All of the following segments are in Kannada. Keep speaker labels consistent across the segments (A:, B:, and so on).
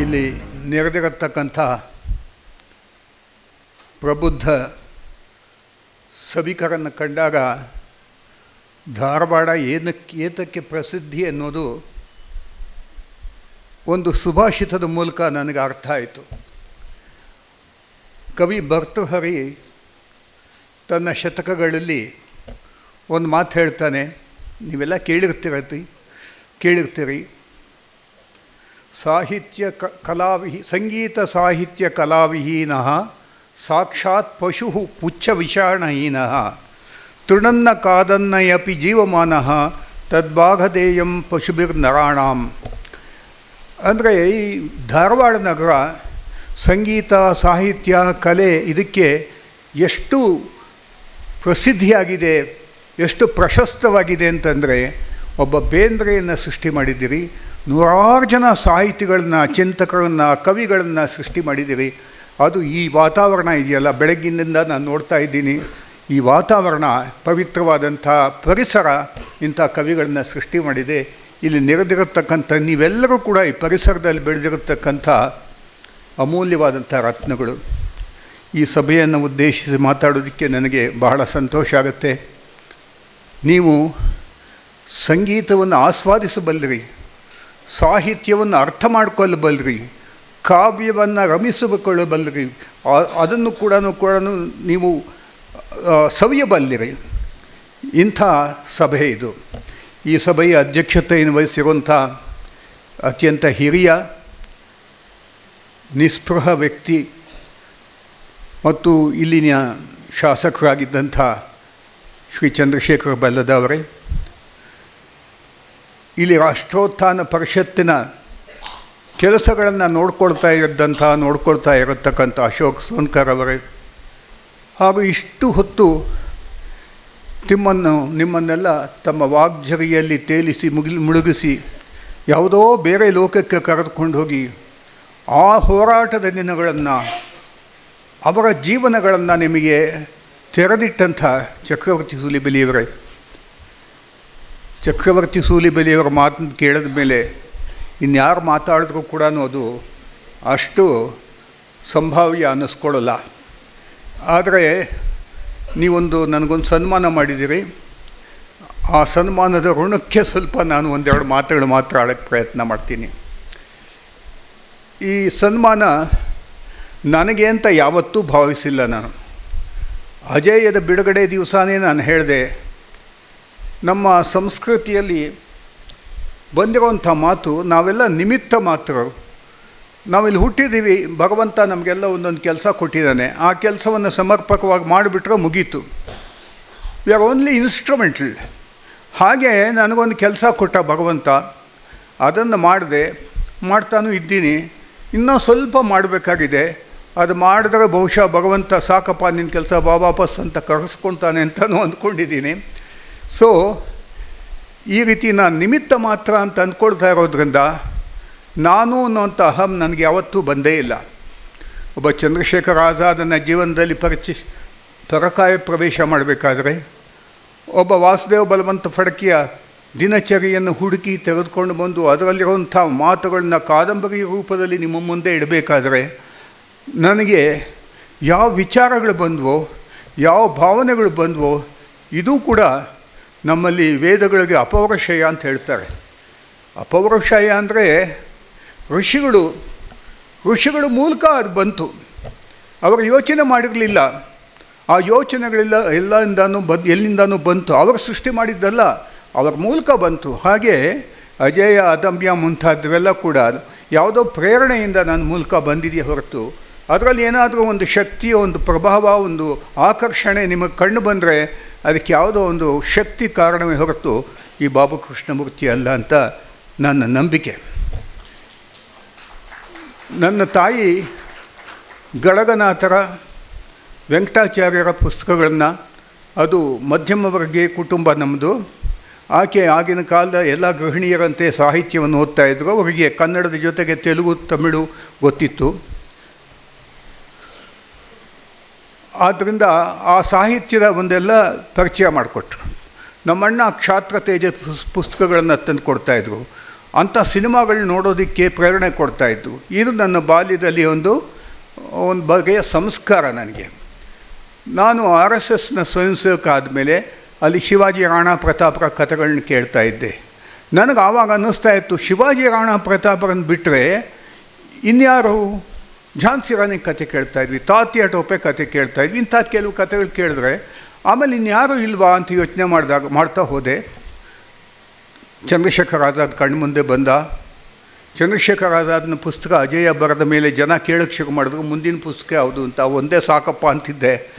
A: ಇಲ್ಲಿ ನೆರೆದಿರತಕ್ಕಂಥ ಪ್ರಬುದ್ಧ ಸಭಿಕರನ್ನು ಕಂಡಾಗ ಧಾರವಾಡ ಏನಕ್ಕೆ ಏತಕ್ಕೆ ಪ್ರಸಿದ್ಧಿ ಅನ್ನೋದು ಒಂದು ಸುಭಾಷಿತದ ಮೂಲಕ ನನಗೆ ಅರ್ಥ ಆಯಿತು. ಕವಿ ಭರ್ತೃಹರಿ ತನ್ನ ಶತಕಗಳಲ್ಲಿ ಒಂದು ಮಾತು ಹೇಳ್ತಾನೆ, ನೀವೆಲ್ಲ ಕೇಳಿರ್ತೀರತಿ ಕೇಳಿರ್ತೀರಿ. ಸಾಹಿತ್ಯ ಕ, ಕಲಾವಿಹಿ, ಸಂಗೀತ ಸಾಹಿತ್ಯ ಕಲಾವಿಹೀನ, ಸಾಕ್ಷಾತ್ ಪಶು ಪುಚ್ಛ ವಿಷಾಣಹೀನ, ತೃಣನ್ನ ಕಾದನ್ನಯಪಿ ಜೀವಮಾನ, ತದ್ಭಾಗಧೇಯಂ ಪಶುಭಿರ್ನರಾಣಾಂ. ಅಂದರೆ ಈ ಧಾರವಾಡ ನಗರ, ಸಂಗೀತ, ಸಾಹಿತ್ಯ, ಕಲೆ ಇದಕ್ಕೆ ಎಷ್ಟು ಪ್ರಸಿದ್ಧಿಯಾಗಿದೆ, ಎಷ್ಟು ಪ್ರಶಸ್ತವಾಗಿದೆ ಅಂತಂದರೆ, ಒಬ್ಬ ಬೇಂದ್ರೆಯನ್ನು ಸೃಷ್ಟಿ ಮಾಡಿದ್ದೀರಿ. ನೂರಾರು ಜನ ಸಾಹಿತಿಗಳನ್ನು, ಚಿಂತಕರನ್ನು, ಕವಿಗಳನ್ನು ಸೃಷ್ಟಿ ಮಾಡಿದ್ದೀರಿ. ಅದು ಈ ವಾತಾವರಣ ಇದೆಯಲ್ಲ? ಬೆಳಗ್ಗಿನಿಂದ ನಾನು ನೋಡ್ತಾ ಇದ್ದೀನಿ. ಈ ವಾತಾವರಣ, ಪವಿತ್ರವಾದಂಥ ಪರಿಸರ ಇಂಥ ಕವಿಗಳನ್ನು ಸೃಷ್ಟಿ ಮಾಡಿದೆ. ಇಲ್ಲಿ ನೆರೆದಿರತಕ್ಕಂಥ, ನೀವೆಲ್ಲರೂ ಕೂಡ ಈ ಪರಿಸರದಲ್ಲಿ ಬೆಳೆದಿರತಕ್ಕಂಥ ಅಮೂಲ್ಯವಾದಂಥ ರತ್ನಗಳು. ಈ ಸಭೆಯನ್ನು ಉದ್ದೇಶಿಸಿ ಮಾತಾಡೋದಕ್ಕೆ ನನಗೆ ಬಹಳ ಸಂತೋಷ ಆಗುತ್ತೆ. ನೀವು ಸಂಗೀತವನ್ನು ಆಸ್ವಾದಿಸಬಲ್ಲರಿ. ಸಾಹಿತ್ಯವನ್ನು ಅರ್ಥ ಮಾಡ್ಕೊಳ್ಳಬಲ್ರಿ ಕಾವ್ಯವನ್ನು ರಮಿಸಿಕೊಳ್ಳಬಲ್ಲರಿ ಅದನ್ನು ಕೂಡ ಕೂಡ ನೀವು ಸವಿಯಬಲ್ಲಿರಿ. ಇಂಥ ಸಭೆ ಇದು. ಈ ಸಭೆಯ ಅಧ್ಯಕ್ಷತೆಯನ್ನು ವಹಿಸಿರುವಂಥ ಅತ್ಯಂತ ಹಿರಿಯ, ನಿಸ್ಪೃಹ ವ್ಯಕ್ತಿ ಮತ್ತು ಇಲ್ಲಿನ ಶಾಸಕರಾಗಿದ್ದಂಥ ಶ್ರೀ ಚಂದ್ರಶೇಖರ ಬಲ್ಲದವರೇ ಇಲ್ಲಿ ರಾಷ್ಟ್ರೋತ್ಥಾನ ಪರಿಷತ್ತಿನ ಕೆಲಸಗಳನ್ನು ನೋಡ್ಕೊಳ್ತಾ ಇದ್ದಂಥ ನೋಡ್ಕೊಳ್ತಾ ಇರತಕ್ಕಂಥ ಅಶೋಕ್ ಸೋನ್ಕರ್ ಅವರೇ. ಹಾಗೂ ಇಷ್ಟು ಹೊತ್ತು ತಿಮ್ಮನ್ನು, ನಿಮ್ಮನ್ನೆಲ್ಲ ತಮ್ಮ ವಾಗ್ಝರಿಯಲ್ಲಿ ತೇಲಿಸಿ ಮುಗಿ ಮುಳುಗಿಸಿ, ಯಾವುದೋ ಬೇರೆ ಲೋಕಕ್ಕೆ ಕರೆದುಕೊಂಡು ಹೋಗಿ, ಆ ಹೋರಾಟದ ದಿನಗಳನ್ನು, ಅವರ ಜೀವನಗಳನ್ನು ನಿಮಗೆ ತೆರೆದಿಟ್ಟಂಥ ಚಕ್ರವರ್ತಿ ಸೂಲಿಬೆಲಿಯವರೇ ಚಕ್ರವರ್ತಿ ಸೂಲಿಬೆಲಿಯವರ ಮಾತನ್ನು ಕೇಳಿದ ಮೇಲೆ ಇನ್ಯಾರು ಮಾತಾಡಿದ್ರೂ ಕೂಡ ಅದು ಅಷ್ಟು ಸಂಭಾವ್ಯ ಅನ್ನಿಸ್ಕೊಳ್ಳಲ್ಲ ಆದರೆ ನೀವೊಂದು ನನಗೊಂದು ಸನ್ಮಾನ ಮಾಡಿದ್ದೀರಿ ಆ ಸನ್ಮಾನದ ಋಣಕ್ಕೆ ಸ್ವಲ್ಪ ನಾನು ಒಂದೆರಡು ಮಾತುಗಳು ಮಾತ್ರ ಆಡೋಕ್ಕೆ ಪ್ರಯತ್ನ ಮಾಡ್ತೀನಿ. ಈ ಸನ್ಮಾನ ನನಗೆ ಅಂತ ಯಾವತ್ತೂ ಭಾವಿಸಿಲ್ಲ ನಾನು. ಅಜೇಯದ ಬಿಡುಗಡೆ ದಿವಸನೇ ನಾನು ಹೇಳಿದೆ ನಮ್ಮ ಸಂಸ್ಕೃತಿಯಲ್ಲಿ ಬಂದಿರುವಂಥ ಮಾತು ನಾವೆಲ್ಲ ನಿಮಿತ್ತ ಮಾತ್ರರು ನಾವಿಲ್ಲಿ ಹುಟ್ಟಿದ್ದೀವಿ, ಭಗವಂತ ನಮಗೆಲ್ಲ ಒಂದೊಂದು ಕೆಲಸ ಕೊಟ್ಟಿದ್ದಾನೆ. ಆ ಕೆಲಸವನ್ನು ಸಮರ್ಪಕವಾಗಿ ಮಾಡಿಬಿಟ್ರೆ ಮುಗೀತು. ವಿ ಆರ್ ಓನ್ಲಿ ಇನ್ಸ್ಟ್ರೂಮೆಂಟಲ್ ಹಾಗೆ ನನಗೊಂದು ಕೆಲಸ ಕೊಟ್ಟ ಭಗವಂತ, ಅದನ್ನು ಮಾಡಿದೆ. ಮಾಡ್ತಾನೂ ಇದ್ದೀನಿ. ಇನ್ನೂ ಸ್ವಲ್ಪ ಮಾಡಬೇಕಾಗಿದೆ. ಅದು ಮಾಡಿದ್ರೆ ಬಹುಶಃ ಭಗವಂತ, ಸಾಕಪ್ಪ, ನಿನ್ನ ಕೆಲಸ ಬಾ ವಾಪಸ್ ಅಂತ ಕರೆಸ್ಕೊಳ್ತಾನೆ ಅಂತಲೂ ಅಂದ್ಕೊಂಡಿದ್ದೀನಿ. ಸೊ ಈ ರೀತಿ ನಾನು ನಿಮಿತ್ತ ಮಾತ್ರ ಅಂತ ಅಂದ್ಕೊಳ್ತಾ ಇರೋದ್ರಿಂದ ನಾನು ಅನ್ನೋಂಥ ಅಹಂ ನನಗೆ ಯಾವತ್ತೂ ಬಂದೇ ಇಲ್ಲ. ಒಬ್ಬ ಚಂದ್ರಶೇಖರ್ ಆಜಾದನ ಜೀವನದಲ್ಲಿ ಪರಿಚಯ ಪರಕಾಯ ಪ್ರವೇಶ ಮಾಡಬೇಕಾದ್ರೆ ಒಬ್ಬ ವಾಸುದೇವ ಬಲವಂತ ಫಡಕಿಯ ದಿನಚರಿಯನ್ನು ಹುಡುಕಿ ತೆಗೆದುಕೊಂಡು ಬಂದು ಅದರಲ್ಲಿರುವಂಥ ಮಾತುಗಳನ್ನ ಕಾದಂಬರಿ ರೂಪದಲ್ಲಿ ನಿಮ್ಮ ಮುಂದೆ ಇಡಬೇಕಾದ್ರೆ ನನಗೆ ಯಾವ ವಿಚಾರಗಳು ಬಂದವೋ, ಯಾವ ಭಾವನೆಗಳು ಬಂದವೋ, ಇದೂ ಕೂಡ ನಮ್ಮಲ್ಲಿ ವೇದಗಳಿಗೆ ಅಪವೃಷಯ ಅಂತ ಹೇಳ್ತಾರೆ. ಅಪವೃಷಯ ಅಂದರೆ ಋಷಿಗಳು, ಋಷಿಗಳ ಮೂಲಕ ಅದು ಬಂತು. ಅವರು ಯೋಚನೆ ಮಾಡಿರಲಿಲ್ಲ. ಆ ಯೋಚನೆಗಳೆಲ್ಲ ಎಲ್ಲಿಂದಾನು ಬಂದು, ಎಲ್ಲಿಂದಾನು ಬಂತು. ಅವರು ಸೃಷ್ಟಿ ಮಾಡಿದ್ದಲ್ಲ ಅವರ ಮೂಲಕ ಬಂತು. ಹಾಗೆ ಅಜೇಯ, ಅದಮ್ಯ ಮುಂತಾದವೆಲ್ಲ ಕೂಡ ಯಾವುದೋ ಪ್ರೇರಣೆಯಿಂದ ನನ್ನ ಮೂಲಕ ಬಂದಿದೆಯೇ ಹೊರತು ಅದರಲ್ಲಿ ಏನಾದರೂ ಒಂದು ಶಕ್ತಿ ಒಂದು ಪ್ರಭಾವ, ಒಂದು ಆಕರ್ಷಣೆ ನಿಮಗೆ ಕಂಡು ಬಂದರೆ ಅದಕ್ಕೆ ಯಾವುದೋ ಒಂದು ಶಕ್ತಿ ಕಾರಣವೇ ಹೊರತು ಈ ಬಾಬು ಕೃಷ್ಣಮೂರ್ತಿ ಅಲ್ಲ ಅಂತ ನನ್ನ ನಂಬಿಕೆ. ನನ್ನ ತಾಯಿ ಗಳಗನಾಥರ, ವೆಂಕಟಾಚಾರ್ಯರ ಪುಸ್ತಕಗಳನ್ನು, ಅದು ಮಧ್ಯಮ ವರ್ಗೀಯ ಕುಟುಂಬ ನಮ್ಮದು ಆಕೆ ಆಗಿನ ಕಾಲದ ಎಲ್ಲ ಗೃಹಿಣಿಯರಂತೆ ಸಾಹಿತ್ಯವನ್ನು ಓದ್ತಾ ಇದ್ದರು ಅವರಿಗೆ ಕನ್ನಡದ ಜೊತೆಗೆ ತೆಲುಗು, ತಮಿಳು ಗೊತ್ತಿತ್ತು. ಆದ್ದರಿಂದ ಆ ಸಾಹಿತ್ಯದ ಒಂದೆಲ್ಲ ಪರಿಚಯ ಮಾಡಿಕೊಟ್ರು. ನಮ್ಮಣ್ಣ ಕ್ಷಾತ್ರ ತೇಜ ಪುಸ್ತಕಗಳನ್ನು ತಂದು ಕೊಡ್ತಾಯಿದ್ರು ಅಂಥ ಸಿನಿಮಾಗಳನ್ನ ನೋಡೋದಕ್ಕೆ ಪ್ರೇರಣೆ ಕೊಡ್ತಾಯಿತ್ತು ಇದು ನನ್ನ ಬಾಲ್ಯದಲ್ಲಿ ಒಂದು ಒಂದು ಬಗೆಯ ಸಂಸ್ಕಾರ ನನಗೆ. ನಾನು ಆರ್ ಎಸ್ ಎಸ್ನ ಸ್ವಯಂ ಸೇವಕ ಆದಮೇಲೆ ಅಲ್ಲಿ ಶಿವಾಜಿ ರಾಣಾ ಪ್ರತಾಪರ ಕಥೆಗಳನ್ನ ಕೇಳ್ತಾ ಇದ್ದೆ. ನನಗೆ ಆವಾಗ ಅನ್ನಿಸ್ತಾ ಇತ್ತು, ಶಿವಾಜಿ ರಾಣಾ ಪ್ರತಾಪರನ್ನು ಬಿಟ್ಟರೆ ಇನ್ಯಾರು ಝಾನ್ಸಿ ರಾಣಿ ಕತೆ ಕೇಳ್ತಾ ಇದ್ವಿ ತಾತಿಯ ಟೋಪೆ ಕತೆ ಕೇಳ್ತಾ ಇದ್ವಿ. ಇಂಥ ಕೆಲವು ಕಥೆಗಳು ಕೇಳಿದ್ರೆ ಆಮೇಲೆ ಇನ್ಯಾರು ಇಲ್ವಾ ಅಂತ ಯೋಚನೆ ಮಾಡಿದಾಗ, ಮಾಡ್ತಾ ಹೋದೆ. ಚಂದ್ರಶೇಖರ್ ಆಜಾದ್ ಕಣ್ಮುಂದೆ ಬಂದ. ಚಂದ್ರಶೇಖರ್ ಆಜಾದ್ನ ಪುಸ್ತಕ ಅಜಯ ಬರದ ಮೇಲೆ ಜನ ಕೇಳಕ್ಕೆ ಶುರು ಮಾಡಿದ್ರು. ಮುಂದಿನ ಪುಸ್ತಕ ಯಾವುದು ಅಂತ ಒಂದೇ ಸಾಕಪ್ಪ ಅಂತಿದ್ದೆ.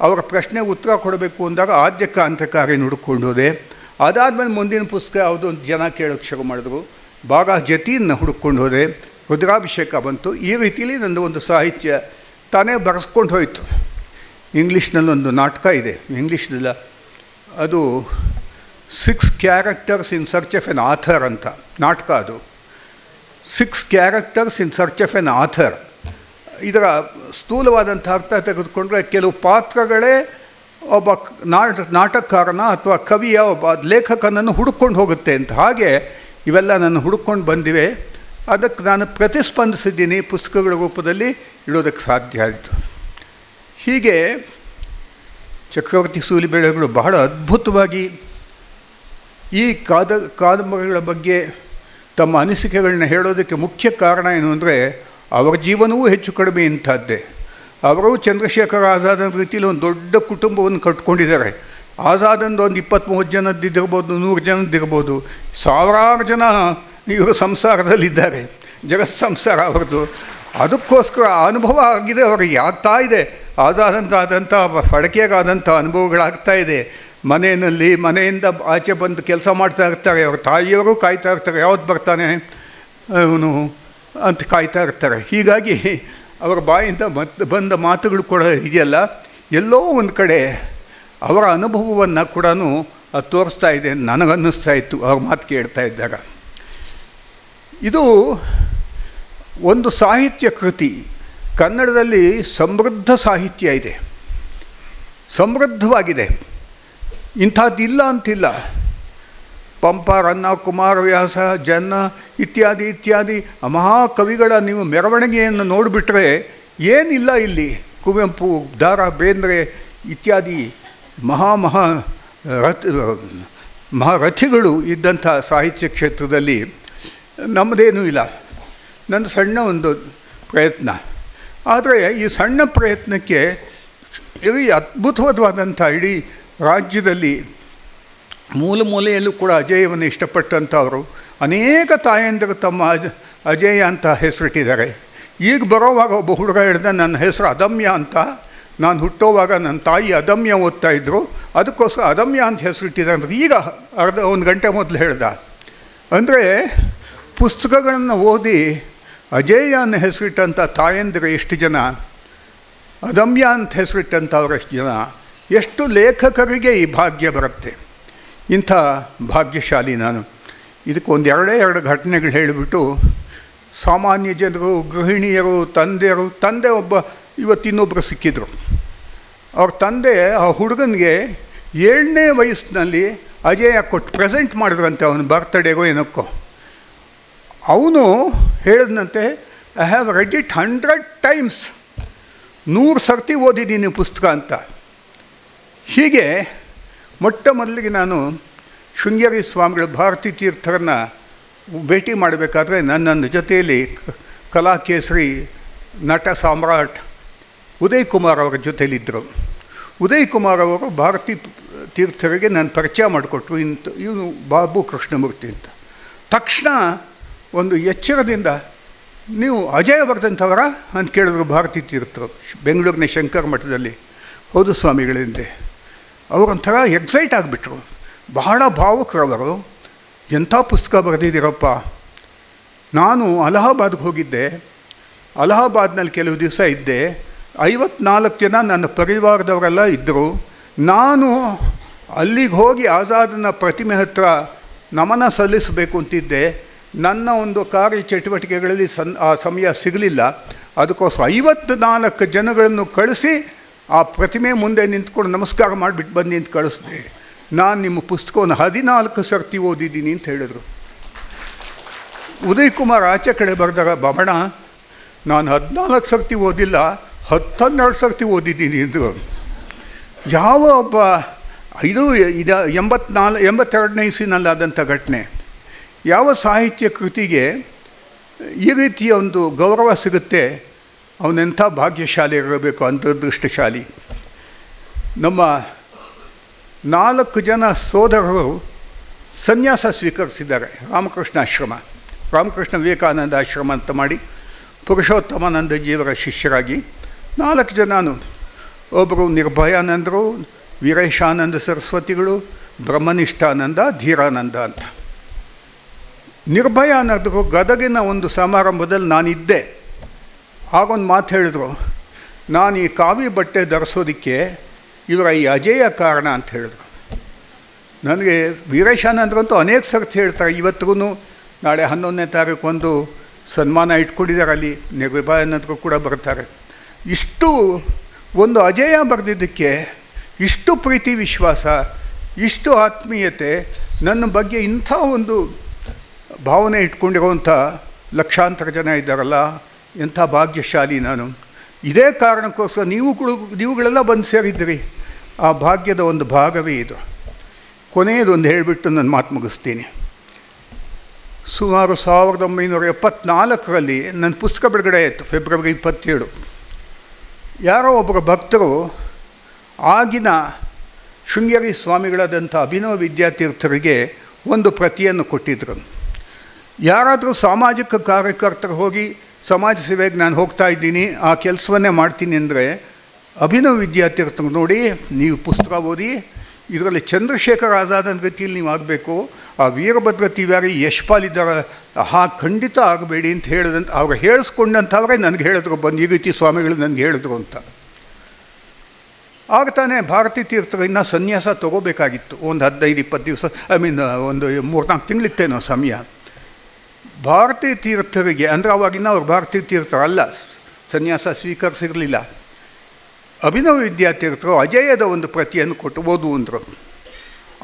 A: ಅವರ ಪ್ರಶ್ನೆ ಉತ್ತರ ಕೊಡಬೇಕು ಅಂದಾಗ ಆದ್ಯ ಕ್ರಾಂತಕಾರಿ ಹುಡುಕೊಂಡು ಹೋದೆ. ಅದಾದಮೇಲೆ ಮುಂದಿನ ಪುಸ್ತಕ ಯಾವುದು ಅಂತ ಜನ ಕೇಳೋಕ್ಕೆ ಶುರು ಮಾಡಿದ್ರು. ಭಾಗ ಜತಿಯನ್ನು ಹುಡುಕೊಂಡು ಹೋದೆ. ರುದ್ರಾಭಿಷೇಕ ಬಂತು. ಈ ರೀತಿಯಲ್ಲಿ ನಂದು ಒಂದು ಸಾಹಿತ್ಯ ತಾನೇ ಬರೆಸ್ಕೊಂಡು ಹೋಯಿತು. ಇಂಗ್ಲೀಷ್ನಲ್ಲೊಂದು ನಾಟಕ ಇದೆ. ಇಂಗ್ಲೀಷ್ನಲ್ಲ ಅದು six characters in search of an author ಅಂತ. ನಾಟಕ ಅದು. Six characters in search of an author ಇದರ ಸ್ಥೂಲವಾದಂಥ ಅರ್ಥ ತೆಗೆದುಕೊಂಡ್ರೆ ಕೆಲವು ಪಾತ್ರಗಳೇ ಒಬ್ಬ ನಾಟ, ನಾಟಕಕಾರನ ಅಥವಾ ಕವಿಯ ಒಬ್ಬ ಲೇಖಕನನ್ನು ಹುಡುಕೊಂಡು ಹೋಗುತ್ತೆ ಅಂತ. ಹಾಗೆ ಇವೆಲ್ಲ ನಾನು ಹುಡುಕೊಂಡು ಬಂದಿವೆ. ಅದಕ್ಕೆ ನಾನು ಪ್ರತಿಸ್ಪಂದಿಸಿದ್ದೀನಿ ಪುಸ್ತಕಗಳ ರೂಪದಲ್ಲಿ ಇಡೋದಕ್ಕೆ ಸಾಧ್ಯ ಆಯಿತು. ಹೀಗೆ ಚಕ್ರವರ್ತಿ ಸೂಲಿಬೆಳೆಗಳು ಬಹಳ ಅದ್ಭುತವಾಗಿ ಈ ಕಾದ ಕಾದಂಬರಿಗಳ ಬಗ್ಗೆ ತಮ್ಮ ಅನಿಸಿಕೆಗಳನ್ನ ಹೇಳೋದಕ್ಕೆ ಮುಖ್ಯ ಕಾರಣ ಏನು ಅಂದರೆ ಅವರ ಜೀವನವೂ ಹೆಚ್ಚು ಕಡಿಮೆ ಇಂಥದ್ದೇ. ಅವರು ಚಂದ್ರಶೇಖರ್ ಆಜಾದನ ರೀತಿಯಲ್ಲಿ ಒಂದು ದೊಡ್ಡ ಕುಟುಂಬವನ್ನು ಕಟ್ಕೊಂಡಿದ್ದಾರೆ ಆಜಾದಂದು ಒಂದು ಇಪ್ಪತ್ತ್ಮೂವತ್ತು ಜನದ್ದಿರ್ಬೋದು ನೂರು ಜನದ್ದಿರ್ಬೋದು ಸಾವಿರಾರು ಜನ ಇವರು ಸಂಸಾರದಲ್ಲಿದ್ದಾರೆ. ಜಗತ್ ಸಂಸಾರ ಅವ್ರದ್ದು. ಅದಕ್ಕೋಸ್ಕರ ಅನುಭವ ಆಗಿದೆ ಅವ್ರಿಗೆ. ಆಗ್ತಾ ಇದೆ. ಆದಂಥ ಫಡಕೆಗಾದಂಥ ಅನುಭವಗಳಾಗ್ತಾ ಇದೆ. ಮನೆಯಲ್ಲಿ, ಮನೆಯಿಂದ ಆಚೆ ಬಂದು ಕೆಲಸ ಮಾಡ್ತಾ ಇರ್ತಾರೆ. ಅವ್ರ ತಾಯಿಯವರು ಕಾಯ್ತಾ ಇರ್ತಾರೆ. ಯಾವತ್ತು ಬರ್ತಾನೆ? ಅವನು ಅಂತ ಕಾಯ್ತಾ ಇರ್ತಾರೆ. ಹೀಗಾಗಿ ಅವರ ಬಾಯಿಂದ ಮತ್ತೆ ಬಂದ ಮಾತುಗಳು ಕೂಡ ಇದೆಯಲ್ಲ. ಎಲ್ಲೋ ಒಂದು ಕಡೆ ಅವರ ಅನುಭವವನ್ನು ಕೂಡ ಅದು ತೋರಿಸ್ತಾ ಇದೆ. ನನಗನ್ನಿಸ್ತಾ ಇತ್ತು. ಅವ್ರ ಮಾತು ಕೇಳ್ತಾ ಇದ್ದಾಗ. ಇದು ಒಂದು ಸಾಹಿತ್ಯ ಕೃತಿ. ಕನ್ನಡದಲ್ಲಿ ಸಮೃದ್ಧ ಸಾಹಿತ್ಯ ಇದೆ. ಸಮೃದ್ಧವಾಗಿದೆ. ಇಂಥದ್ದಿಲ್ಲ ಅಂತಿಲ್ಲ. ಪಂಪ, ರನ್ನ ಕುಮಾರವ್ಯಾಸ ಜನ್ನ ಇತ್ಯಾದಿ ಇತ್ಯಾದಿ ಮಹಾಕವಿಗಳ ನೀವು ಮೆರವಣಿಗೆಯನ್ನು ನೋಡಿಬಿಟ್ರೆ ಏನಿಲ್ಲ ಇಲ್ಲಿ. ಕುವೆಂಪು ದಾರ ಬೇಂದ್ರೆ ಇತ್ಯಾದಿ ಮಹಾ ಮಹಾ ರಥ ಮಹಾರಥಿಗಳು ಇದ್ದಂಥ ಸಾಹಿತ್ಯ ಕ್ಷೇತ್ರದಲ್ಲಿ ನಮ್ಮದೇನೂ ಇಲ್ಲ. ನನ್ನ ಸಣ್ಣ ಒಂದು ಪ್ರಯತ್ನ. ಆದರೆ ಈ ಸಣ್ಣ ಪ್ರಯತ್ನಕ್ಕೆ ಇಡೀ ಅದ್ಭುತವಾದಂಥ ಇಡೀ ರಾಜ್ಯದಲ್ಲಿ ಮೂಲ ಮೂಲೆಯಲ್ಲೂ ಕೂಡ ಅಜಯವನ್ನು ಇಷ್ಟಪಟ್ಟಂಥವರು ಅನೇಕ ತಾಯಂದಿರು ತಮ್ಮ ಅಜ ಅಜಯ ಅಂತ ಹೆಸರಿಟ್ಟಿದ್ದಾರೆ. ಈಗ ಬರೋವಾಗ ಒಬ್ಬ ಹುಡುಗ ಹೇಳಿದ, ನನ್ನ ಹೆಸರು ಅದಮ್ಯ ಅಂತ. ನಾನು ಹುಟ್ಟೋವಾಗ ನನ್ನ ತಾಯಿ ಅದಮ್ಯ ಓದ್ತಾ ಇದ್ದರು ಅದಕ್ಕೋಸ್ಕರ ಅದಮ್ಯ ಅಂತ ಹೆಸರಿಟ್ಟಿದ್ದಾರೆ ಅಂದರೆ ಈಗ ಅರ್ಧ ಒಂದು ಗಂಟೆ ಮೊದಲು ಹೇಳ್ದ. ಅಂದರೆ ಪುಸ್ತಕಗಳನ್ನು ಓದಿ ಅಜೇಯ ಅನ್ನೋ ಹೆಸರಿಟ್ಟಂಥ ತಾಯಂದಿರು ಎಷ್ಟು ಜನ, ಅದಮ್ಯ ಅಂತ ಹೆಸರಿಟ್ಟಂಥವ್ರು ಎಷ್ಟು ಜನ, ಎಷ್ಟು ಲೇಖಕರಿಗೆ ಈ ಭಾಗ್ಯ ಬರುತ್ತೆ. ಇಂಥ ಭಾಗ್ಯಶಾಲಿ ನಾನು. ಇದಕ್ಕೊಂದು ಎರಡೇ ಎರಡು ಘಟನೆಗಳು ಹೇಳಿಬಿಟ್ಟು, ಸಾಮಾನ್ಯ ಜನರು, ಗೃಹಿಣಿಯರು, ತಂದೆಯರು, ತಂದೆ ಒಬ್ಬ ಇವತ್ತಿನ್ನೊಬ್ಬರು ಸಿಕ್ಕಿದ್ರು. ಅವ್ರ ತಂದೆ ಆ ಹುಡುಗನಿಗೆ ಏಳನೇ ವಯಸ್ಸಿನಲ್ಲಿ ಅಜಯ ಕೊಟ್ಟು ಪ್ರೆಸೆಂಟ್ ಮಾಡಿದ್ರಂತೆ ಅವನ ಬರ್ತಡೇಗೋ ಏನಕ್ಕೋ. ಅವನು ಹೇಳಿದಂತೆ I have read it hundred times ನೂರು ಸರ್ತಿ ಓದಿದ್ದೀನಿ ಪುಸ್ತಕ ಅಂತ. ಹೀಗೆ ಮೊಟ್ಟ ಮೊದಲಿಗೆ ನಾನು ಶೃಂಗೇರಿ ಸ್ವಾಮಿಗಳ ಭಾರತೀ ತೀರ್ಥರನ್ನ ಭೇಟಿ ಮಾಡಬೇಕಾದ್ರೆ ನನ್ನ ಜೊತೆಯಲ್ಲಿ ಕಲಾಕೇಸರಿ ನಟ ಸಾಮ್ರಾಟ್ ಉದಯ್ ಕುಮಾರ್ ಅವರ ಜೊತೆಯಲ್ಲಿದ್ದರು. ಉದಯ್ ಕುಮಾರ್ ಅವರು ಭಾರತೀ ತೀರ್ಥರಿಗೆ ನಾನು ಪರಿಚಯ ಮಾಡಿಕೊಟ್ರು. ಇಂಥ, ಇವನು ಬಾಬು ಕೃಷ್ಣಮೂರ್ತಿ ಅಂತ. ತಕ್ಷಣ ಒಂದು ಎಚ್ಚರದಿಂದ ನೀವು ಅಜಯ ಬರೆದಂಥವರ ಅಂತ ಕೇಳಿದ್ರು ಭಾರತೀ ತೀರ್ಥರು, ಬೆಂಗಳೂರಿನ ಶಂಕರ ಮಠದಲ್ಲಿ. ಹೌದು ಸ್ವಾಮಿಗಳಿಂದೆ ಅವರೊಂಥರ ಎಕ್ಸೈಟ್ ಆಗಿಬಿಟ್ರು. ಬಹಳ ಭಾವುಕರವರು. ಎಂಥ ಪುಸ್ತಕ ಬರೆದಿದ್ದೀರಪ್ಪ. ನಾನು ಅಲಹಾಬಾದ್ಗೆ ಹೋಗಿದ್ದೆ. ಅಲಹಾಬಾದ್ನಲ್ಲಿ ಕೆಲವು ದಿವಸ ಇದ್ದೆ. ಐವತ್ನಾಲ್ಕು ಜನ ನನ್ನ ಪರಿವಾರದವರೆಲ್ಲ ಇದ್ದರು. ನಾನು ಅಲ್ಲಿಗೆ ಹೋಗಿ ಆಜಾದನ ಪ್ರತಿಮೆ ಹತ್ರ ನಮನ ಸಲ್ಲಿಸಬೇಕು ಅಂತಿದ್ದೆ. ನನ್ನ ಒಂದು ಕಾರ್ಯ ಚಟುವಟಿಕೆಗಳಲ್ಲಿ ಸನ್ ಆ ಸಮಯ ಸಿಗಲಿಲ್ಲ. ಅದಕ್ಕೋಸ್ಕರ ಐವತ್ತು ನಾಲ್ಕು ಜನಗಳನ್ನು ಕಳಿಸಿ ಆ ಪ್ರತಿಮೆ ಮುಂದೆ ನಿಂತ್ಕೊಂಡು ನಮಸ್ಕಾರ ಮಾಡಿಬಿಟ್ಟು ಬನ್ನಿ ಅಂತ ಕಳಿಸ್ದೆ. ನಾನು ನಿಮ್ಮ ಪುಸ್ತಕವನ್ನು ಹದಿನಾಲ್ಕು ಸರ್ತಿ ಓದಿದ್ದೀನಿ ಅಂತ ಹೇಳಿದರು. ಉದಯ್ ಕುಮಾರ್ ಆಚೆ ಕಡೆ ಬರೆದಾಗ, ಬಮಣ, ನಾನು ಹದಿನಾಲ್ಕು ಸರ್ತಿ ಓದಿಲ್ಲ, ಹತ್ತನ್ನೆರಡು ಸರ್ತಿ ಓದಿದ್ದೀನಿ ಎಂದು. ಯಾವ ಒಬ್ಬ ಇದು ಇದು ಎಂಬತ್ನಾಲ್ ಎಂಬತ್ತೆರಡನೇ ಇಸಿನಲ್ಲಾದಂಥ ಘಟನೆ. ಯಾವ ಸಾಹಿತ್ಯ ಕೃತಿಗೆ ಈ ರೀತಿಯ ಒಂದು ಗೌರವ ಸಿಗುತ್ತೆ, ಅವನೆಂಥ ಭಾಗ್ಯಶಾಲಿ ಇರಬೇಕು ಅಂತರ್ದೃಷ್ಟಶಾಲಿ ನಮ್ಮ ನಾಲ್ಕು ಜನ ಸೋದರರು ಸನ್ಯಾಸ ಸ್ವೀಕರಿಸಿದ್ದಾರೆ, ರಾಮಕೃಷ್ಣ ಆಶ್ರಮ. ರಾಮಕೃಷ್ಣ ವಿವೇಕಾನಂದ ಆಶ್ರಮ ಅಂತ ಮಾಡಿ ಪುರುಷೋತ್ತಮಾನಂದ ಜೀವರ ಶಿಷ್ಯರಾಗಿ ನಾಲ್ಕು ಜನನು. ಒಬ್ಬರು ನಿರ್ಭಯಾನಂದರು, ವೀರೇಶಾನಂದ ಸರಸ್ವತಿಗಳು, ಬ್ರಹ್ಮನಿಷ್ಠಾನಂದ, ಧೀರಾನಂದ ಅಂತ. ನಿರ್ಭಯಾನಂದರು ಗದಗಿನ ಒಂದು ಸಮಾರಂಭದಲ್ಲಿ ನಾನಿದ್ದೆ. ಆಗೊಂದು ಮಾತು ಹೇಳಿದ್ರು, ನಾನು ಈ ಕಾವಿ ಬಟ್ಟೆ ಧರಿಸೋದಕ್ಕೆ ಇವರ ಈ ಅಜೇಯ ಕಾರಣ ಅಂತ ಹೇಳಿದ್ರು. ನನಗೆ ವೀರೇಶಾನಂದ್ರಂತೂ ಅನೇಕ ಸರ್ತಿ ಹೇಳ್ತಾರೆ ಇವತ್ತಿಗೂ ನಾಳೆ ಹನ್ನೊಂದನೇ ತಾರೀಕು ಒಂದು ಸನ್ಮಾನ ಇಟ್ಕೊಂಡಿದ್ದಾರೆ ಅಲ್ಲಿ ನಿರ್ಭಯಾನಂದರು ಕೂಡ ಬರ್ತಾರೆ. ಇಷ್ಟು ಒಂದು ಅಜೇಯ ಬರೆದಿದ್ದಕ್ಕೆ ಇಷ್ಟು ಪ್ರೀತಿ ವಿಶ್ವಾಸ, ಇಷ್ಟು ಆತ್ಮೀಯತೆ ನನ್ನ ಬಗ್ಗೆ ಇಂಥ ಒಂದು ಭಾವನೆ ಇಟ್ಕೊಂಡಿರುವಂಥ ಲಕ್ಷಾಂತರ ಜನ ಇದ್ದಾರಲ್ಲ, ಎಂಥ ಭಾಗ್ಯಶಾಲಿ ನಾನು. ಇದೇ ಕಾರಣಕ್ಕೋಸ್ಕರ ನೀವು ಕೂಡ, ನೀವುಗಳೆಲ್ಲ ಬಂದು ಸೇರಿದ್ದೀರಿ. ಆ ಭಾಗ್ಯದ ಒಂದು ಭಾಗವೇ ಇದು. ಕೊನೆಯದೊಂದು ಹೇಳಿಬಿಟ್ಟು ನಾನು ಮಾತು ಮುಗಿಸ್ತೀನಿ. ಸುಮಾರು ಸಾವಿರದ ಒಂಬೈನೂರ ಎಪ್ಪತ್ನಾಲ್ಕರಲ್ಲಿ ನನ್ನ ಪುಸ್ತಕ ಬಿಡುಗಡೆ ಆಯಿತು, ಫೆಬ್ರವರಿ ಇಪ್ಪತ್ತೇಳು. ಯಾರೋ ಒಬ್ಬರು ಭಕ್ತರು ಆಗಿನ ಶೃಂಗೇರಿ ಸ್ವಾಮಿಗಳಾದಂಥ ಅಭಿನವ ವಿದ್ಯಾತೀರ್ಥರಿಗೆ ಒಂದು ಪ್ರತಿಯನ್ನು ಕೊಟ್ಟಿದ್ದರು. ಯಾರಾದರೂ ಸಾಮಾಜಿಕ ಕಾರ್ಯಕರ್ತರು ಹೋಗಿ ಸಮಾಜ ಸೇವೆಗೆ ನಾನು ಹೋಗ್ತಾ ಇದ್ದೀನಿ, ಆ ಕೆಲಸವನ್ನೇ ಮಾಡ್ತೀನಿ ಅಂದರೆ ಅಭಿನವ ವಿದ್ಯಾತೀರ್ಥರು ನೋಡಿ, ನೀವು ಪುಸ್ತಕ ಓದಿ, ಇದರಲ್ಲಿ ಚಂದ್ರಶೇಖರ್ ಆಜಾದನ ಗತಿಯಲ್ಲಿ ನೀವು ಆಗಬೇಕು, ಆ ವೀರಭದ್ರ ತಿವಾರಿ, ಯಶ್ಪಾಲ್ ಇದ್ದಾರೆ ಹಾ ಖಂಡಿತ ಆಗಬೇಡಿ ಅಂತ ಹೇಳಿದಂತ, ಅವ್ರು ಹೇಳಿಸ್ಕೊಂಡಂಥವ್ರೆ ನನಗೆ ಹೇಳಿದ್ರು ಬಂದು ಈ ರೀತಿ ಸ್ವಾಮಿಗಳು ನನಗೆ ಹೇಳಿದ್ರು ಅಂತ. ಆಗ ತಾನೇ ಭಾರತೀ ತೀರ್ಥರಿಂದ ಸನ್ಯಾಸ ತಗೋಬೇಕಾಗಿತ್ತು, ಒಂದು ಹದಿನೈದು, ಇಪ್ಪತ್ತು ದಿವಸ, ಐ ಮೀನ್, ಒಂದು ಮೂರ್ನಾಲ್ಕು ತಿಂಗಳಿತ್ತೇನೋ ಸಮಯ. ಭಾರತೀ ತೀರ್ಥರಿಗೆ, ಅಂದರೆ ಅವಾಗಿನ ಅವ್ರು ಭಾರತೀಯ ತೀರ್ಥರಲ್ಲ ಸನ್ಯಾಸ ಸ್ವೀಕರಿಸಿರಲಿಲ್ಲ. ಅಭಿನವ ವಿದ್ಯಾತೀರ್ಥರು ಅಜಯದ ಒಂದು ಪ್ರತಿಯನ್ನು ಕೊಟ್ಟು ಓದು ಅಂದರು.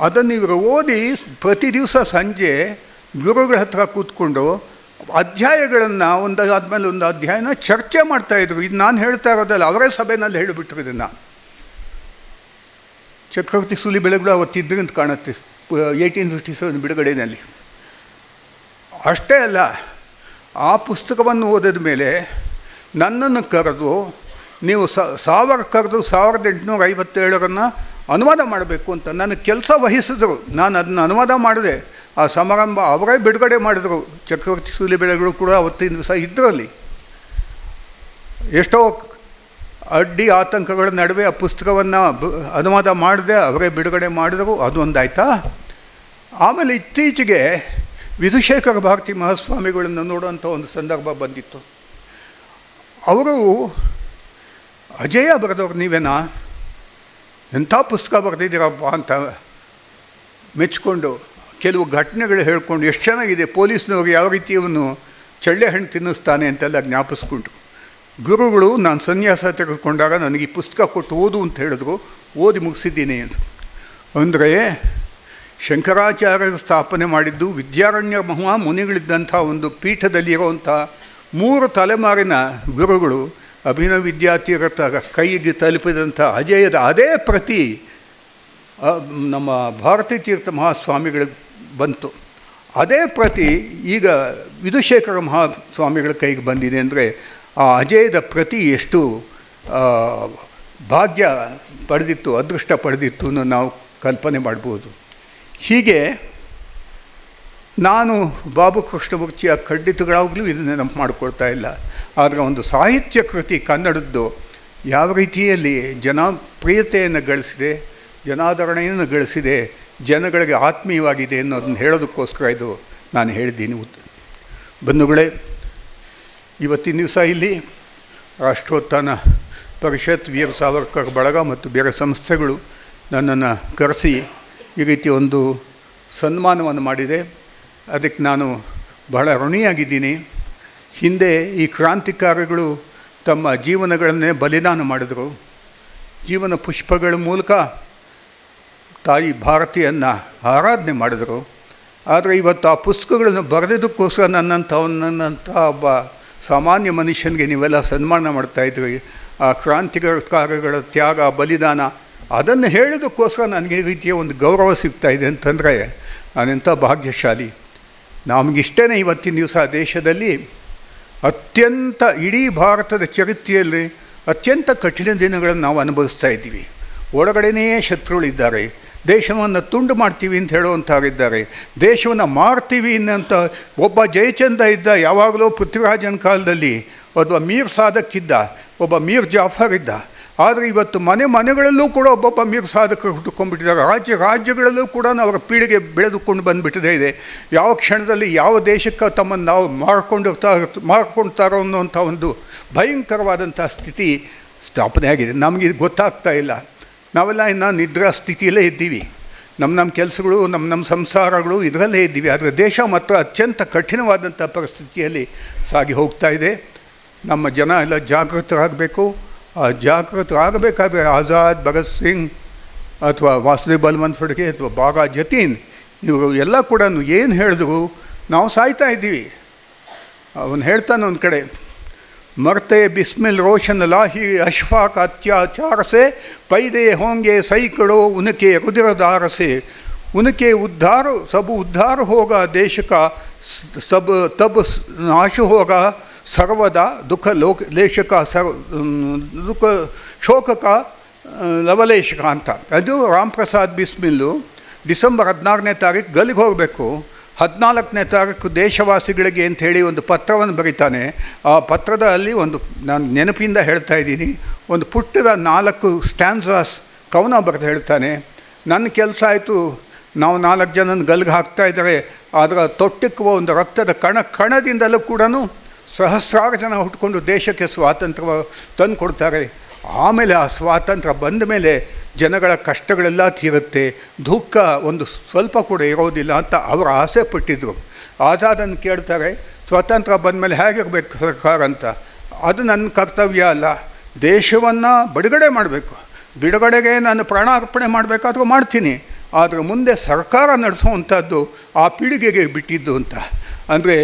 A: ಅದನ್ನು ಇವರು ಓದಿ ಪ್ರತಿ ದಿವಸ ಸಂಜೆ ಗುರುಗಳ ಹತ್ರ ಕೂತ್ಕೊಂಡು ಅಧ್ಯಾಯಗಳನ್ನು ಒಂದು ಆದಮೇಲೆ ಒಂದು ಅಧ್ಯಾಯನ ಚರ್ಚೆ ಮಾಡ್ತಾಯಿದ್ರು ಇದು ನಾನು ಹೇಳ್ತಾ ಇರೋದಲ್ಲ, ಅವರೇ ಸಭೆಯಲ್ಲಿ ಹೇಳಿಬಿಟ್ರು ಇದನ್ನು. ಚಕ್ರವರ್ತಿ ಸುಲಿ ಬೆಳೆಗಳು ಅವತ್ತಿದ್ದರಿಂದ ಕಾಣುತ್ತೆ, ಏಯ್ಟೀನ್ ಫಿಫ್ಟಿ ಸೆವೆನ್ ಬಿಡುಗಡೆಯಲ್ಲಿ ಅಷ್ಟೇ ಅಲ್ಲ, ಆ ಪುಸ್ತಕವನ್ನು ಓದಿದ ಮೇಲೆ ನನ್ನನ್ನು ಕರೆದು ನೀವು ಸಾವಿರ ಕರೆದು ಸಾವಿರದ ಎಂಟುನೂರ ಐವತ್ತೇಳರನ್ನು ಅನುವಾದ ಮಾಡಬೇಕು ಅಂತ ನನ್ನ ಕೆಲಸ ವಹಿಸಿದರು. ನಾನು ಅದನ್ನು ಅನುವಾದ ಮಾಡಿದೆ. ಆ ಸಮಾರಂಭ ಅವರೇ ಬಿಡುಗಡೆ ಮಾಡಿದರು. ಚಕ್ರವರ್ತಿ ಸೂಲಿ ಬೆಳೆಗಳು ಕೂಡ ಅವತ್ತಿನ ದಿವಸ ಇದ್ದರಲ್ಲಿ ಎಷ್ಟೋ ಅಡ್ಡಿ ಆತಂಕಗಳ ನಡುವೆ ಆ ಪುಸ್ತಕವನ್ನು ಅನುವಾದ ಮಾಡಿದೆ, ಅವರೇ ಬಿಡುಗಡೆ ಮಾಡಿದರು. ಅದೊಂದಾಯ್ತಾ ಆಮೇಲೆ ಇತ್ತೀಚೆಗೆ ವಿಧುಶೇಖರ ಭಾರತಿ ಮಹಾಸ್ವಾಮಿಗಳನ್ನು ನೋಡುವಂಥ ಒಂದು ಸಂದರ್ಭ ಬಂದಿತ್ತು. ಅವರು ಅಜಯ ಬರೆದವ್ರು ನೀವೇನಾ? ಎಂಥ ಪುಸ್ತಕ ಬರೆದಿದ್ದೀರಪ್ಪ ಅಂತ ಮೆಚ್ಕೊಂಡು ಕೆಲವು ಘಟನೆಗಳು ಹೇಳ್ಕೊಂಡು ಎಷ್ಟು ಚೆನ್ನಾಗಿದೆ, ಪೊಲೀಸ್ನವ್ರು ಯಾವ ರೀತಿ ಅವನು ಚಳ್ಳೆ ಹಣ್ಣು ತಿನ್ನಿಸ್ತಾನೆ ಅಂತೆಲ್ಲ ಜ್ಞಾಪಿಸ್ಕೊಂಡ್ರು ಗುರುಗಳು, ನಾನು ಸನ್ಯಾಸ ತೆಗೆದುಕೊಂಡಾಗ ನನಗೆ ಈ ಪುಸ್ತಕ ಕೊಟ್ಟು ಓದು ಅಂತ ಹೇಳಿದ್ರು, ಓದಿ ಮುಗಿಸಿದ್ದೀನಿ ಅಂತ ಅಂದರೆ ಶಂಕರಾಚಾರ್ಯರು ಸ್ಥಾಪನೆ ಮಾಡಿದ್ದು ವಿದ್ಯಾರಣ್ಯ ಮಹಾ ಮುನಿಗಳಿದ್ದಂಥ ಒಂದು ಪೀಠದಲ್ಲಿರುವಂಥ ಮೂರು ತಲೆಮಾರಿನ ಗುರುಗಳು ಅಭಿನವ ವಿದ್ಯಾತೀರ್ಥ ಕೈಗೆ ತಲುಪಿದಂಥ ಅಜಯದ ಅದೇ ಪ್ರತಿ ನಮ್ಮ ಭಾರತೀ ತೀರ್ಥ ಮಹಾಸ್ವಾಮಿಗಳಿಗೆ ಬಂತು. ಅದೇ ಪ್ರತಿ ಈಗ ವಿಧುಶೇಖರ ಮಹಾಸ್ವಾಮಿಗಳ ಕೈಗೆ ಬಂದಿದೆ ಅಂದರೆ ಆ ಅಜಯದ ಪ್ರತಿ ಎಷ್ಟು ಭಾಗ್ಯ ಪಡೆದಿತ್ತು, ಅದೃಷ್ಟ ಪಡೆದಿತ್ತು ನಾವು ಕಲ್ಪನೆ ಮಾಡ್ಬೋದು. ಹೀಗೆ ನಾನು ಬಾಬು ಕೃಷ್ಣಮೂರ್ತಿಯ ಖಂಡಿತಗಳಾಗಲೂ ಇದನ್ನು ನೆನಪು ಮಾಡಿಕೊಳ್ತಾ ಇಲ್ಲ. ಆದರೆ ಒಂದು ಸಾಹಿತ್ಯ ಕೃತಿ ಕನ್ನಡದ್ದು ಯಾವ ರೀತಿಯಲ್ಲಿ ಜನಪ್ರಿಯತೆಯನ್ನು ಗಳಿಸಿದೆ, ಜನಾದರಣೆಯನ್ನು ಗಳಿಸಿದೆ, ಜನಗಳಿಗೆ ಆತ್ಮೀಯವಾಗಿದೆ ಅನ್ನೋದನ್ನು ಹೇಳೋದಕ್ಕೋಸ್ಕರ ಇದು ನಾನು ಹೇಳಿದ್ದೀನಿ. ಬಂಧುಗಳೇ, ಇವತ್ತಿನ ದಿವಸ ಇಲ್ಲಿ ರಾಷ್ಟ್ರೋತ್ಥಾನ ಪರಿಷತ್ ವೀರ ಸಾವರ್ಕರ್ ಬಳಗ ಮತ್ತು ಬೇರೆ ಸಂಸ್ಥೆಗಳು ನನ್ನನ್ನು ಕರೆಸಿ ಈ ರೀತಿ ಒಂದು ಸನ್ಮಾನವನ್ನು ಮಾಡಿದೆ. ಅದಕ್ಕೆ ನಾನು ಬಹಳ ಋಣಿಯಾಗಿದ್ದೀನಿ. ಹಿಂದೆ ಈ ಕ್ರಾಂತಿಕಾರಿಗಳು ತಮ್ಮ ಜೀವನಗಳನ್ನೇ ಬಲಿದಾನ ಮಾಡಿದರು. ಜೀವನ ಪುಷ್ಪಗಳ ಮೂಲಕ ತಾಯಿ ಭಾರತಿಯನ್ನು ಆರಾಧನೆ ಮಾಡಿದರು. ಆದರೆ ಇವತ್ತು ಆ ಪುಸ್ತಕಗಳನ್ನು ಬರೆದಿದ್ದಕ್ಕೋಸ್ಕರ ನನ್ನಂಥ ನನ್ನಂಥ ಒಬ್ಬ ಸಾಮಾನ್ಯ ಮನುಷ್ಯನಿಗೆ ನೀವೆಲ್ಲ ಸನ್ಮಾನ ಮಾಡ್ತಾಯಿದ್ರಿ ಆ ಕ್ರಾಂತಿಕಾರಗಳ ತ್ಯಾಗ, ಬಲಿದಾನ ಅದನ್ನು ಹೇಳೋದಕ್ಕೋಸ್ಕರ ನನಗೆ ಈ ರೀತಿಯ ಒಂದು ಗೌರವ ಸಿಗ್ತಾ ಇದೆ ಅಂತಂದರೆ, ನಾನೆಂಥ ಭಾಗ್ಯಶಾಲಿ. ನಮಗಿಷ್ಟೇ ಇವತ್ತಿನ ದಿವಸ ದೇಶದಲ್ಲಿ ಅತ್ಯಂತ ಇಡೀ ಭಾರತದ ಚರಿತ್ರೆಯಲ್ಲಿ ಅತ್ಯಂತ ಕಠಿಣ ದಿನಗಳನ್ನು ನಾವು ಅನುಭವಿಸ್ತಾ ಇದ್ದೀವಿ. ಒಳಗಡೆಯೇ ಶತ್ರುಗಳಿದ್ದಾರೆ. ದೇಶವನ್ನು ತುಂಡು ಮಾಡ್ತೀವಿ ಅಂತ ಹೇಳುವಂಥವರಿದ್ದಾರೆ. ದೇಶವನ್ನು ಮಾರ್ತೀವಿ ಅನ್ನೋಂಥ ಒಬ್ಬ ಜಯಚಂದ ಇದ್ದ, ಯಾವಾಗಲೂ ಪೃಥ್ವಿರಾಜನ ಕಾಲದಲ್ಲಿ, ಅಥವಾ ಮೀರ್ ಸಾಧಕ್ ಇದ್ದ, ಒಬ್ಬ ಮೀರ್ ಜಾಫರ್ ಇದ್ದ ಆದರೆ ಇವತ್ತು ಮನೆ ಮನೆಗಳಲ್ಲೂ ಕೂಡ ಒಬ್ಬೊಬ್ಬ ಮೀರ್ ಸಾಧಕ ಹುಟ್ಟುಕೊಂಡ್ಬಿಟ್ಟಿದ್ದಾರೆ. ರಾಜ್ಯ ರಾಜ್ಯಗಳಲ್ಲೂ ಕೂಡ ಅವರ ಪೀಳಿಗೆ ಬೆಳೆದುಕೊಂಡು ಬಂದುಬಿಟ್ಟಿದೆ ಇದೆ. ಯಾವ ಕ್ಷಣದಲ್ಲಿ ಯಾವ ದೇಶಕ್ಕೆ ತಮ್ಮನ್ನು ನಾವು ಮಾರ್ಕೊಂಡಿರ್ತಾ ಮಾರ್ಕೊಳ್ತಾರೋ ಅನ್ನೋಂಥ ಒಂದು ಭಯಂಕರವಾದಂಥ ಸ್ಥಿತಿ ಸ್ಥಾಪನೆ ಆಗಿದೆ. ನಮಗೆ ಇದು ಗೊತ್ತಾಗ್ತಾ ಇಲ್ಲ. ನಾವೆಲ್ಲ ಇನ್ನು ನಿದ್ರಾ ಸ್ಥಿತಿಯಲ್ಲೇ ಇದ್ದೀವಿ. ನಮ್ಮ ನಮ್ಮ ಕೆಲಸಗಳು, ನಮ್ಮ ನಮ್ಮ ಸಂಸಾರಗಳು ಇದರಲ್ಲೇ ಇದ್ದೀವಿ. ಆದರೆ ದೇಶ ಮಾತ್ರ ಅತ್ಯಂತ ಕಠಿಣವಾದಂಥ ಪರಿಸ್ಥಿತಿಯಲ್ಲಿ ಸಾಗಿ ಹೋಗ್ತಾ ಇದೆ. ನಮ್ಮ ಜನ ಎಲ್ಲ ಜಾಗೃತರಾಗಬೇಕು. ಜಾಗೃತ ಆಗಬೇಕಾದ್ರೆ ಆಜಾದ್ ಭಗತ್ ಸಿಂಗ್ ಅಥವಾ ವಾಸುದೇವ್ ಬಲ್ವಂತ್ ಫಡ್ಕೆ ಅಥವಾ ಬಾಗಾ ಜತೀನ್ ಇವರು ಎಲ್ಲ ಕೂಡ ಏನು ಹೇಳಿದ್ರು ನಾವು ಸಾಯ್ತಾ ಇದ್ದೀವಿ. ಅವನು ಹೇಳ್ತಾನೆ ಒಂದು ಕಡೆ, ಮರ್ತೆ ಬಿಸ್ಮಿಲ್ ರೋಷನ್ ಲಾಹಿ ಅಶ್ಫಾಕ್ ಅತ್ಯಾಚಾರಸೆ, ಪೈದೆ ಹೋಂಗೆ ಸೈಕಡೋ ಉನಕೆ ರುದಿರದಾರಸೆ, ಉನಕೆ ಉದ್ಧಾರ, ಸಬ್ ಉದ್ಧಾರ ಹೋಗ ದೇಶಕ ಸಬ್, ತಬ್ ನಾಶ ಹೋಗ ಸರ್ವದಾ ದುಃಖ ಲೋಕ ಲೇಷಕ ಸರ್ ದುಃಖ ಶೋಕಕ ಲವಲೇಶಕ ಅಂತ. ಅದು ರಾಮ್ ಪ್ರಸಾದ್ ಬಿಸ್ಮಿಲ್ಲು ಡಿಸೆಂಬರ್ ಹದಿನಾರನೇ ತಾರೀಕು ಗಲ್ಲಿಗೆ ಹೋಗಬೇಕು. ಹದಿನಾಲ್ಕನೇ ತಾರೀಕು ದೇಶವಾಸಿಗಳಿಗೆ ಅಂತ ಹೇಳಿ ಒಂದು ಪತ್ರವನ್ನು ಬರೀತಾನೆ. ಆ ಪತ್ರದಲ್ಲಿ ಒಂದು ನಾನು ನೆನಪಿಂದ ಹೇಳ್ತಾ ಇದ್ದೀನಿ. ಒಂದು ಪುಟ್ಟದ ನಾಲ್ಕು ಸ್ಟ್ಯಾನ್ಸಾಸ್ ಕವನ ಬರೆದು ಹೇಳ್ತಾನೆ. ನನ್ನ ಕೆಲಸ ಆಯಿತು. ನಾವು ನಾಲ್ಕು ಜನನ ಗಲ್ಗೆ ಹಾಕ್ತಾ ಇದ್ದಾರೆ. ಅದರ ತೊಟ್ಟಿಕ್ಕುವ ಒಂದು ರಕ್ತದ ಕಣ, ಕಣದಿಂದಲೂ ಕೂಡ ಸಹಸ್ರಾರು ಜನ ಹುಟ್ಕೊಂಡು ದೇಶಕ್ಕೆ ಸ್ವಾತಂತ್ರ್ಯ ತಂದು ಕೊಡ್ತಾರೆ. ಆಮೇಲೆ ಆ ಸ್ವಾತಂತ್ರ್ಯ ಬಂದ ಮೇಲೆ ಜನಗಳ ಕಷ್ಟಗಳೆಲ್ಲ ತೀರುತ್ತೆ. ದುಃಖ ಒಂದು ಸ್ವಲ್ಪ ಕೂಡ ಇರೋದಿಲ್ಲ ಅಂತ ಅವರು ಆಸೆ ಪಟ್ಟಿದ್ದರು ಆಜಾದನ್ನು ಕೇಳ್ತಾರೆ, ಸ್ವಾತಂತ್ರ್ಯ ಬಂದ ಮೇಲೆ ಹೇಗಿರಬೇಕು ಸರ್ಕಾರ ಅಂತ. ಅದು ನನ್ನ ಕರ್ತವ್ಯ ಅಲ್ಲ. ದೇಶವನ್ನು ಬಿಡುಗಡೆ ಮಾಡಬೇಕು. ಬಿಡುಗಡೆಗೆ ನಾನು ಪ್ರಾಣಾರ್ಪಣೆ ಮಾಡಬೇಕಾದ್ರೂ ಮಾಡ್ತೀನಿ. ಆದರೆ ಮುಂದೆ ಸರ್ಕಾರ ನಡೆಸುವಂಥದ್ದು ಆ ಪೀಳಿಗೆಗೆ ಬಿಟ್ಟಿದ್ದು ಅಂತ. ಅಂದರೆ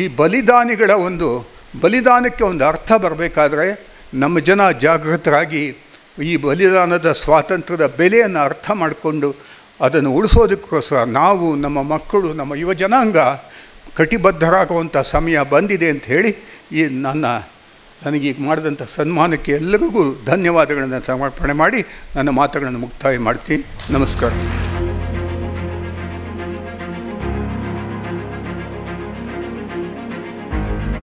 A: ಈ ಬಲಿದಾನಿಗಳ ಒಂದು, ಬಲಿದಾನಕ್ಕೆ ಒಂದು ಅರ್ಥ ಬರಬೇಕಾದ್ರೆ ನಮ್ಮ ಜನ ಜಾಗೃತರಾಗಿ ಈ ಬಲಿದಾನದ ಸ್ವಾತಂತ್ರ್ಯದ ಬೆಲೆಯನ್ನು ಅರ್ಥ ಮಾಡಿಕೊಂಡು ಅದನ್ನು ಉಳಿಸೋದಕ್ಕೋಸ್ಕರ ನಾವು, ನಮ್ಮ ಮಕ್ಕಳು, ನಮ್ಮ ಯುವ ಜನಾಂಗ ಕಟಿಬದ್ಧರಾಗುವಂಥ ಸಮಯ ಬಂದಿದೆ ಅಂತ ಹೇಳಿ ಈ ನನ್ನ, ನನಗೆ ಈಗ ಮಾಡಿದಂಥ ಸನ್ಮಾನಕ್ಕೆ ಎಲ್ಲರಿಗೂ ಧನ್ಯವಾದಗಳನ್ನು ಸಮರ್ಪಣೆ ಮಾಡಿ ನನ್ನ ಮಾತುಗಳನ್ನು ಮುಕ್ತಾಯ ಮಾಡ್ತೀನಿ. ನಮಸ್ಕಾರ.